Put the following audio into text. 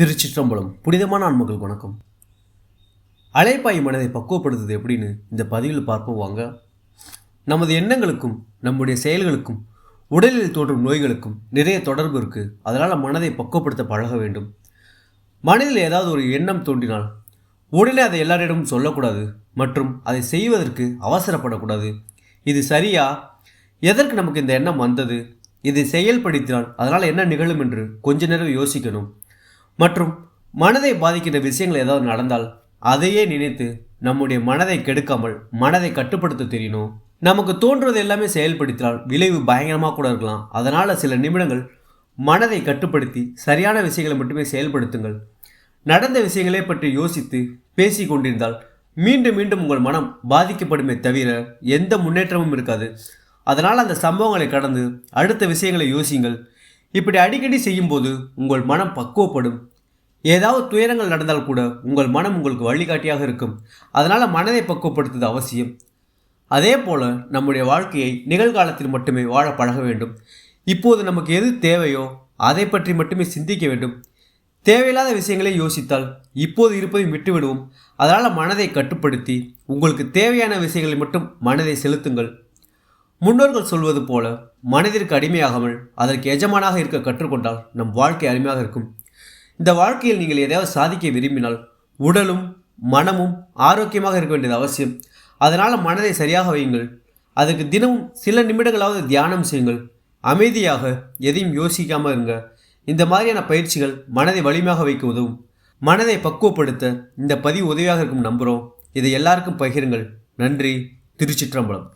திருச்சிற்றம்பலம். புனிதமான ஆன்மகள் வணக்கம். அலைப்பாய் மனதை பக்குவப்படுத்துது எப்படின்னு இந்த பதிவில் பார்ப்போம் வாங்க. நமது எண்ணங்களுக்கும் நம்முடைய செயல்களுக்கும் உடலில் தோன்றும் நோய்களுக்கும் நிறைய தொடர்பு இருக்குது அதனால் மனதை பக்குவப்படுத்த பழக வேண்டும். மனதில் ஏதாவது ஒரு எண்ணம் தோன்றினால் உடனே அதை எல்லாரிடமும் சொல்லக்கூடாது மற்றும் அதை செய்வதற்கு அவசரப்படக்கூடாது. இது சரியா? எதற்கு நமக்கு இந்த எண்ணம் வந்தது? இதை செயல்படுத்தினால் அதனால் என்ன நிகழும் என்று கொஞ்ச நேரம் யோசிக்கணும். மற்றும் மனதை பாதிக்கின்ற விஷயங்கள் ஏதாவது நடந்தால் அதையே நினைத்து நம்முடைய மனதை கெடுக்காமல் மனதை கட்டுப்படுத்த தெரியணும். நமக்கு தோன்றுவது எல்லாமே செயல்படுத்தினால் விளைவு பயங்கரமாக கூட இருக்கலாம். அதனால் சில நிமிடங்கள் மனதை கட்டுப்படுத்தி சரியான விஷயங்களை மட்டுமே செயல்படுத்துங்கள். நடந்த விஷயங்களை பற்றி யோசித்து பேசி கொண்டிருந்தால் மீண்டும் மீண்டும் உங்கள் மனம் பாதிக்கப்படுமே தவிர எந்த முன்னேற்றமும் இருக்காது. அதனால் அந்த சம்பவங்களை கடந்து அடுத்த விஷயங்களை யோசியுங்கள். இப்படி அடிக்கடி செய்யும்போது உங்கள் மனம் பக்குவப்படும். ஏதாவது துயரங்கள் நடந்தால் கூட உங்கள் மனம் உங்களுக்கு வழிகாட்டியாக இருக்கும். அதனால் மனதை பக்குவப்படுத்துவது அவசியம். அதே போல் நம்முடைய வாழ்க்கையை நிகழ்காலத்தில் மட்டுமே வாழ பழக வேண்டும். இப்போது நமக்கு எது தேவையோ அதை பற்றி மட்டுமே சிந்திக்க வேண்டும். தேவையில்லாத விஷயங்களை யோசித்தால் இப்போது இருப்பதையும் விட்டுவிடுவோம். அதனால் மனதை கட்டுப்படுத்தி உங்களுக்கு தேவையான விஷயங்களை மட்டும் மனதை செலுத்துங்கள். முன்னோர்கள் சொல்வது போல மனதிற்கு அடிமையாகாமல் அதற்கு எஜமானாக இருக்க கற்றுக்கொண்டால் நம் வாழ்க்கை அருமையாக இருக்கும். இந்த வாழ்க்கையில் நீங்கள் எதையாவது சாதிக்க விரும்பினால் உடலும் மனமும் ஆரோக்கியமாக இருக்க வேண்டியது அவசியம். அதனால் மனதை சரியாக வையுங்கள். அதுக்கு தினமும் சில நிமிடங்களாவது தியானம் செய்யுங்கள். அமைதியாக எதையும் யோசிக்காமல் இருங்க. இந்த மாதிரியான பயிற்சிகள் மனதை வலிமையாக வைக்க உதவும். மனதை பக்குவப்படுத்த இந்த பதிவு உதவியாக இருக்கும் நம்புகிறோம் இதை எல்லாருக்கும் பகிருங்கள். நன்றி. திருச்சிற்றம்பலம்.